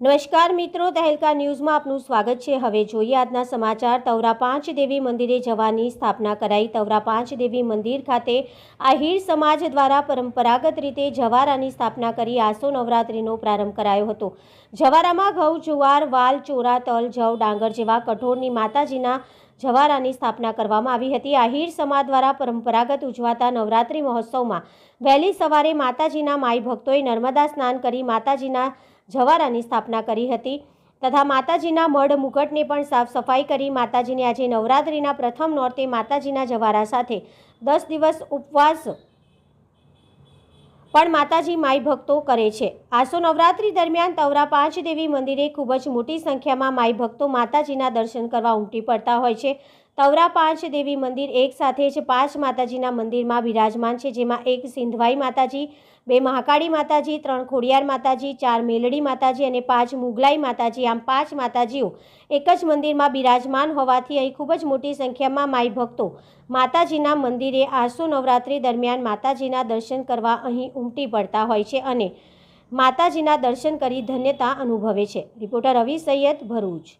નમસ્કાર મિત્રો તહેલકા ન્યૂઝમાં આપનું સ્વાગત છે. હવે જોઈએ આજના સમાચાર. તવરા પાંચ દેવી મંદિરે જવાની સ્થાપના કરાઈ. તવરા પાંચ દેવી મંદિર ખાતે આહિર સમાજ દ્વારા પરંપરાગત રીતે જવારાની સ્થાપના કરી. આસો નવરાત્રિનો પ્રારંભ કરાયો હતો. જવારામાં ઘઉં, જુવાર, વાલ, ચોરા, તલ, જવ, ડાંગર જેવા કઠોળની માતાજીના જવારાની સ્થાપના કરવામાં આવી હતી. આહિર સમાજ દ્વારા પરંપરાગત ઉજવાતા નવરાત્રિ મહોત્સવમાં વહેલી સવારે માતાજીના માઈ ભક્તોએ નર્મદા સ્નાન કરી માતાજીના જવારાની સ્થાપના કરી હતી. તથા માતાજીના મઢ મુકટને પણ સાફ સફાઈ કરી. માતાજીને આજે નવરાત્રિના પ્રથમ નોરતે માતાજીના જવારા સાથે દસ દિવસ ઉપવાસ પણ માતાજી માઈ ભક્તો કરે છે. આસો નવરાત્રી દરમિયાન તવરા પાંચ દેવી મંદિરે ખૂબ જ મોટી સંખ્યામાં માઈ ભક્તો માતાજીના દર્શન કરવા ઉમટી પડતા હોય છે. તવરા પાંચ દેવી મંદિર એક સાથે જ પાંચ માતાજીના મંદિરમાં બિરાજમાન છે, જેમાં એક સિંધવાઈ માતાજી, બે મહાકાળી માતાજી, ત્રણ ખોડિયાર માતાજી, ચાર મેલડી માતાજી અને પાંચ મુગલાઈ માતાજી. આમ પાંચ માતાજીઓ એક જ મંદિરમાં બિરાજમાન હોવાથી અહીં ખૂબ જ મોટી સંખ્યામાં માઈ ભક્તો માતાજીના મંદિરે આસો નવરાત્રિ દરમિયાન માતાજીના દર્શન કરવા અહીં ઉમટી પડતા હોય છે અને માતાજીના દર્શન કરી ધન્યતા અનુભવે છે. રિપોર્ટર રવિ સૈયદ ભરૂચ.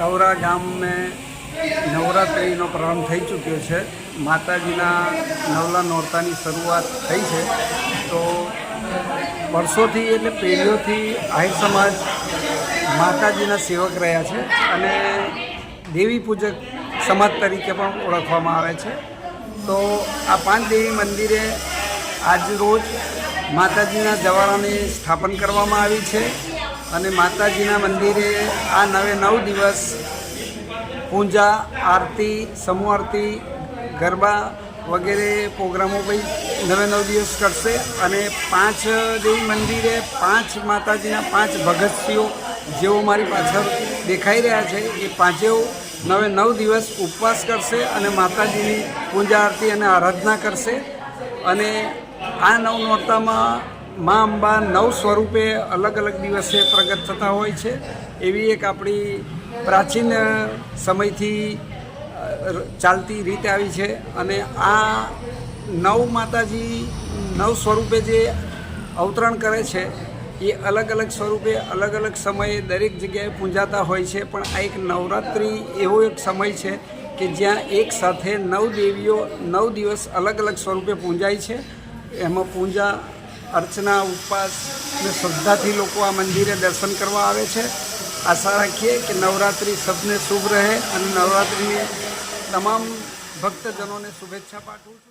આ ગામને નવરાત્રિનો પ્રારંભ થઈ ચૂક્યો છે. માતાજીના નવલા નોરતાની શરૂઆત થઈ છે. તો વર્ષોથી એટલે પેઢીઓથી આહિર સમાજ માતાજીના સેવક રહ્યા છે અને દેવી પૂજક સમાજ તરીકે પણ ઓળખવામાં આવે છે. તો આ પાંચ દેવી મંદિરે આજ રોજ માતાજીના જવારાની સ્થાપન કરવામાં આવી છે. અને માતાજીના મંદિરે આ નવે નવ દિવસ પૂજા, આરતી સમૂહ આરતી ગરબા વગેરે પ્રોગ્રામો ભાઈ નવે નવ દિવસ કરશે અને પાંચ દેવી મંદિરે પાંચ માતાજીના પાંચ ભગતસિંહો જેઓ મારી પાછળ દેખાઈ રહ્યા છે, એ પાંચેઓ નવે નવ દિવસ ઉપવાસ કરશે અને માતાજીની પૂજા, આરતી અને આરાધના કરશે. અને આ નવ નોરતામાં મા અંબા નવ સ્વરૂપે અલગ અલગ દિવસે પ્રગટ થતા હોય છે. એવી એક આપણી પ્રાચીન સમયથી ચાલતી રીત આવી છે અને આ નવ માતાજી નવ સ્વરૂપે જે અવતરણ કરે છે, એ અલગ અલગ સ્વરૂપે અલગ અલગ સમયે દરેક જગ્યાએ પૂંજાતા હોય છે. પણ આ એક નવરાત્રિ એવો એક સમય છે કે જ્યાં એક સાથે નવ દેવીઓ નવ દિવસ અલગ અલગ સ્વરૂપે પૂંજાય છે. એમાં પૂજા અર્ચના, ઉપવાસ અને શ્રદ્ધાથી લોકો આ મંદિરે દર્શન કરવા આવે છે. આશા રાખીએ કે નવરાત્રિ સબને શુભ રહે અને નવરાત્રિની તમામ ભક્તજનોને શુભેચ્છા પાઠવું છું.